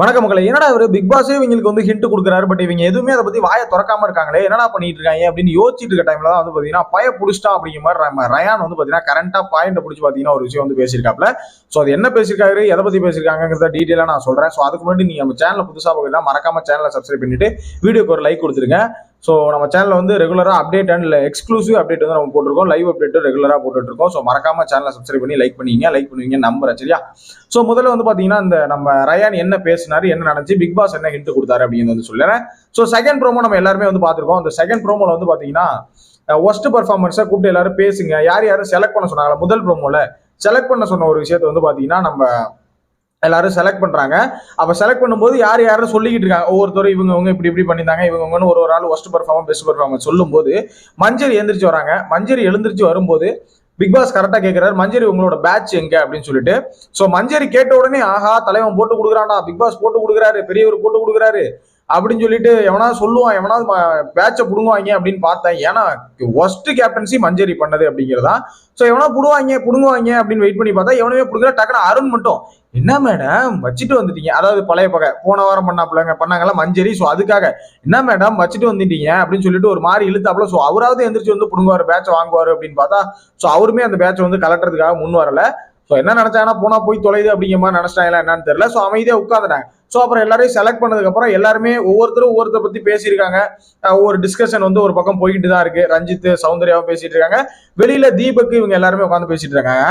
வணக்கம் மக்களை. என்னடா ஒரு பிக் பாஸே இவங்களுக்கு வந்து ஹிண்ட் கொடுக்குறாரு பட் இவங்க எதுவுமே அதை பத்தி வாயை திறக்காம இருக்காங்களே. என்னடா பண்ணிட்டு இருக்காங்க அப்படின்னு யோசிச்சுட்டு இருக்க டைம்ல தான் வந்து பாத்தீங்கன்னா பய புடிச்சிட்டா அப்படிங்கிற மாதிரி ரயான் வந்து பாத்தீங்கன்னா கரண்டா பாயிண்ட் பிடிச்சி பாத்தீங்கன்னா ஒரு விஷயம் வந்து பேசியிருக்காப்ல ஸோ அது என்ன பேசியிருக்காரு? எதை பத்தி பேசியிருக்காங்கிறத டீட்டெயிலாக நான் சொல்றேன். ஸோ அதுக்கு முன்னாடி நீங்க நம்ம சேனல் புதுசாக பார்க்கலாம் மறக்காம சேனலை சப்ஸ்கிரைப் பண்ணிட்டு வீடியோக்கு ஒரு லைக் கொடுத்துருங்க. ஸோ நம்ம சேனலில் வந்து ரெகுலராக அப்டேட் அண்ட் எக்ஸ்க்ளூசிவ் அப்டேட் வந்து நம்ம போட்டிருக்கோம். லைவ் அப்டேட் ரெகுலராக போட்டுட்டு இருக்கோம் ஸோ மறக்காம சேனலை சப்ஸ்கிரைப் பண்ணி லைக் பண்ணுவீங்க லைக் பண்ணுவீங்க நம்புறேன் சரியா? ஸோ முதல்ல வந்து பார்த்தீங்கன்னா இந்த நம்ம ரயான் என்ன பேசினார் என்ன நடந்துச்சு பிக் பாஸ் என்ன ஹிண்ட் கொடுத்தாரு அப்படின்னு வந்து சொல்லுறேன். ஸோ செகண்ட் ப்ரோமோ நம்ம எல்லாருமே வந்து பார்த்துருக்கோம் அந்த செகண்ட் ப்ரோமோல வந்து பார்த்தீங்கன்னா ஒஸ்ட் பர்ஃபார்மன்ஸை கூப்பிட்டு எல்லாரும் பேசுங்க. யார் யாரும் செலக்ட் பண்ண சொன்னாங்களா? முதல் ப்ரோமோல செலக்ட் பண்ண சொன்ன ஒரு விஷயத்த வந்து பார்த்தீங்கன்னா நம்ம எல்லாரும் செலக்ட் பண்றாங்க. அப்ப செலக்ட் பண்ணும்போது யார் யாரும் சொல்லிக்கிட்டு இருக்காங்க. ஒவ்வொருத்தரும் இவங்க இவங்க இப்படி இப்படி பண்ணியிருந்தாங்க. இவங்க இவங்கன்னு ஒரு ஒரு ஆள் ஒஸ்ட் பர்ஃபார்மன் பெஸ்ட் பர்ஃபார்மன்ஸ் சொல்லும்போது மஞ்சரி எழுந்திரிச்சு வராங்க. மஞ்சரி எழுந்திரிச்சு வரும்போது பிக் பாஸ் கரெக்டா கேட்கிறாரு மஞ்சரி உங்களோட பேட்ச் எங்க? அப்படின்னு சொல்லிட்டு. சோ மஞ்சரி கேட்ட உடனே ஆஹா தலைவன் போட்டு கொடுக்குறான்டா. பிக் பாஸ் போட்டு கொடுக்குறாரு. பெரியவர் போட்டு கொடுக்குறாரு. அப்படின்னு சொல்லிட்டு எவனாவது சொல்லுவான் எவனாவது பேட்சை பிடுங்குவாங்க அப்படின்னு பார்த்தேன். ஏன்னா ஒஸ்ட் கேப்டன்சி மஞ்சரி பண்ணது அப்படிங்கிறதா. ஸோ எவனா பிடுவாங்க பிடுங்குவாங்க அப்படின்னு வெயிட் பண்ணி பார்த்தா எவனுமே புடுங்குற டக்குனு அருண் மட்டும் என்ன மேடம் வச்சுட்டு வந்துட்டீங்க. அதாவது பழைய பகை போன வாரம் பண்ணாப்புலங்க பண்ணாங்கல்ல மஞ்சரி. ஸோ அதுக்காக என்ன மேடம் வச்சுட்டு வந்துட்டீங்க. அப்படின்னு சொல்லிட்டு ஒரு மாதிரி இழுத்தாப்புல ஸோ அவராவது எந்திரிச்சு வந்து பிடுங்குவார் பேட்சை வாங்குவார் அப்படின்னு பார்த்தா ஸோ அவருமே அந்த பேட்சை வந்து கலட்டுறதுக்காக முன் வரல. ஸோ என்ன நினைச்சாங்கன்னா போனால் போய் தொலைது அப்படிங்கிற மாதிரி நினைச்சிட்டாங்களா என்னன்னு தெரியல. ஸோ அமைதியாக உட்காந்துட்டாங்க ஸோ அப்புறம் எல்லாரையும் செலக்ட் பண்ணதுக்கப்புறம் எல்லாருமே ஒவ்வொருத்தரும் ஒவ்வொருத்தரை பற்றி பேசியிருக்காங்க. ஒவ்வொரு டிஸ்கஷன் வந்து ஒரு பக்கம் போய்கிட்டு தான் இருக்கு. ரஞ்சித் சௌந்தர்யாவும் பேசிட்டு இருக்காங்க. வெளியில தீபக் இவங்க எல்லாருமே உட்காந்து பேசிட்டு இருக்காங்க.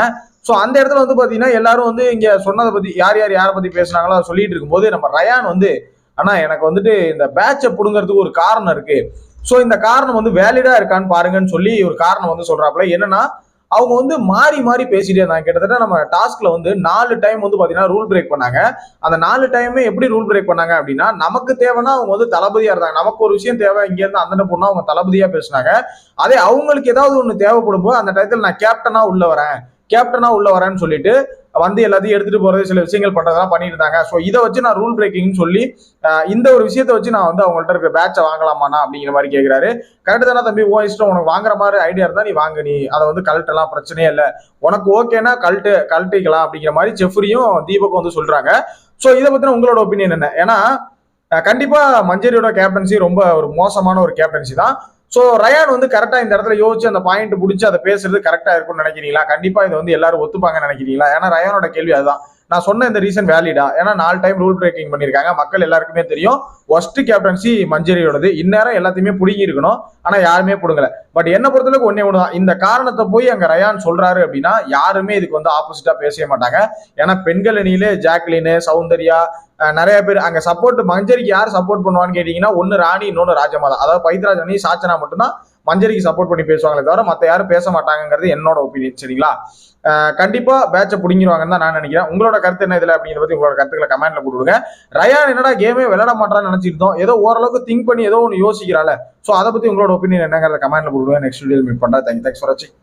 ஸோ அந்த இடத்துல வந்து பார்த்தீங்கன்னா எல்லாரும் வந்து இங்கே சொன்னதை பற்றி யார் யார் யாரை பற்றி பேசுனாங்களோ அதை சொல்லிட்டு இருக்கும்போது நம்ம ரயான் வந்து ஆனால் எனக்கு வந்துட்டு இந்த பேட்சை பிடுங்கிறதுக்கு ஒரு காரணம் இருக்கு. ஸோ இந்த காரணம் வந்து வேலிடா இருக்கான்னு பாருங்கன்னு சொல்லி ஒரு காரணம் வந்து சொல்றாப்புல. என்னன்னா அவங்க வந்து மாறி மாறி பேசிட்டே இருந்தாங்க. கிட்டத்தட்ட நம்ம டாஸ்க்ல வந்து நாலு டைம் வந்து பாத்தீங்கன்னா ரூல் பிரேக் பண்ணாங்க. அந்த நாலு டைமே எப்படி ரூல் பிரேக் பண்ணாங்க அப்படின்னா நமக்கு தேவைன்னா அவங்க வந்து தளபதியா இருந்தாங்க. நமக்கு ஒரு விஷயம் தேவை இங்க இருந்து அந்த பொண்ணு அவங்க தளபதியா பேசினாங்க. அதே அவங்களுக்கு ஏதாவது ஒண்ணு தேவைப்படும் போது அந்த டயத்தில் நான் கேப்டனா உள்ள வரேன். கேப்டனா உள்ள வரேன்னு சொல்லிட்டு வந்து எல்லாத்தையும் எடுத்துட்டு போறது சில விஷயங்கள் பண்றதெல்லாம் பண்ணிட்டு இருந்தாங்க ஸோ இதை வச்சு நான் ரூல் பிரேக்கிங்னு சொல்லி இந்த ஒரு விஷயத்தை வச்சு நான் வந்து அவங்கள்ட்ட இருக்க பேட்சை வாங்கலாமாண்ணா அப்படிங்கிற மாதிரி கேட்கிறாரு கரெக்ட் தானே தம்பி? ஓ இஷ்டம். உனக்கு வாங்குற மாதிரி ஐடியா இருந்தா நீ வாங்க. நீ அதை வந்து கழட்டலாம் பிரச்சனையே இல்லை. உனக்கு ஓகேனா கழட்டு கழட்டிக்கலாம் அப்படிங்கிற மாதிரி செஃப்ரியும் தீபக்கும் வந்து சொல்றாங்க. ஸோ இதை பத்தின உங்களோட ஒப்பீனியன் என்ன? ஏன்னா கண்டிப்பா மஞ்சரியோட கேப்டன்சி ரொம்ப ஒரு மோசமான ஒரு கேப்டன்சி தான். ஸோ ரயான் வந்து கரெக்டாக இந்த இடத்துல யோசிச்சு அந்த பாயிண்ட் பிடிச்சி அதை பேசுறது கரெக்டாக இருக்கும்னு நினைக்கிறீங்களா? கண்டிப்பாக இதை வந்து எல்லாரும் ஒத்துப்பாங்கன்னு நினைக்கிறீங்களா? ஏன்னா ரயானோட கேள்வி அதுதான். நான் சொன்ன இந்த ரீசன் வேலிடா ஏன்னா நாலு டைம் ரூல் பிரேக்கிங் பண்ணியிருக்காங்க மக்கள் எல்லாருக்குமே தெரியும். ஒஸ்ட் கேப்டன்சி மஞ்சரியோடது. இந்நேரம் எல்லாத்தையுமே பிடுங்கி இருக்கணும். ஆனா யாருமே பிடுங்கல. பட் என்ன பொறுத்தளவுக்கு ஒன்னே ஒன்று தான் இந்த காரணத்தை போய் அங்க ரயான் சொல்றாரு அப்படின்னா யாருமே இதுக்கு வந்து ஆப்போசிட்டா பேசவே மாட்டாங்க. ஏன்னா பெண்கள் அணியிலே ஜாக்லின் சௌந்தர்யா நிறைய பேர் அங்க சப்போர்ட் மஞ்சரிக்கு யார் சப்போர்ட் பண்ணுவான்னு கேட்டீங்கன்னா ஒன்னு ராணி இன்னொன்னு ராஜமாதா. அதாவது பைத்ராஜ் அணி சாச்சனா மட்டும்தான் மஞ்சரிக்கு சப்போர்ட் பண்ணி பேசுவாங்களே தவிர மற்ற யாரும் பேச மாட்டாங்கிறது என்னோட ஒப்பீனியன் சரிங்களா? கண்டிப்பா பேட்சை பிடிங்கிடுவாங்கன்னு தான் நான் நினைக்கிறேன். உங்களோட கருத்து என்ன இதுல அப்படிங்கிறத பத்தி உங்களோட கருத்துக்களை கமெண்ட்ல போட்டுவிடுங்க. ரயான் என்னடா கேமே விளையாட மாட்டான்னு நினைச்சிருந்தோம் ஏதோ ஓரளவுக்கு திங்க் பண்ணி ஏதோ ஒன்று யோசிக்கிறாள். ஸோ அதை பத்தி உங்களோட ஒப்பீனியன் என்னங்கிறத கமெண்ட்ல போட்டுவிடுங்க. நெக்ஸ்ட் வீடியோ மீட் பண்றேன். தேங்க்யூ தேங்க்ஸ் ஃபார் வாட்சிங்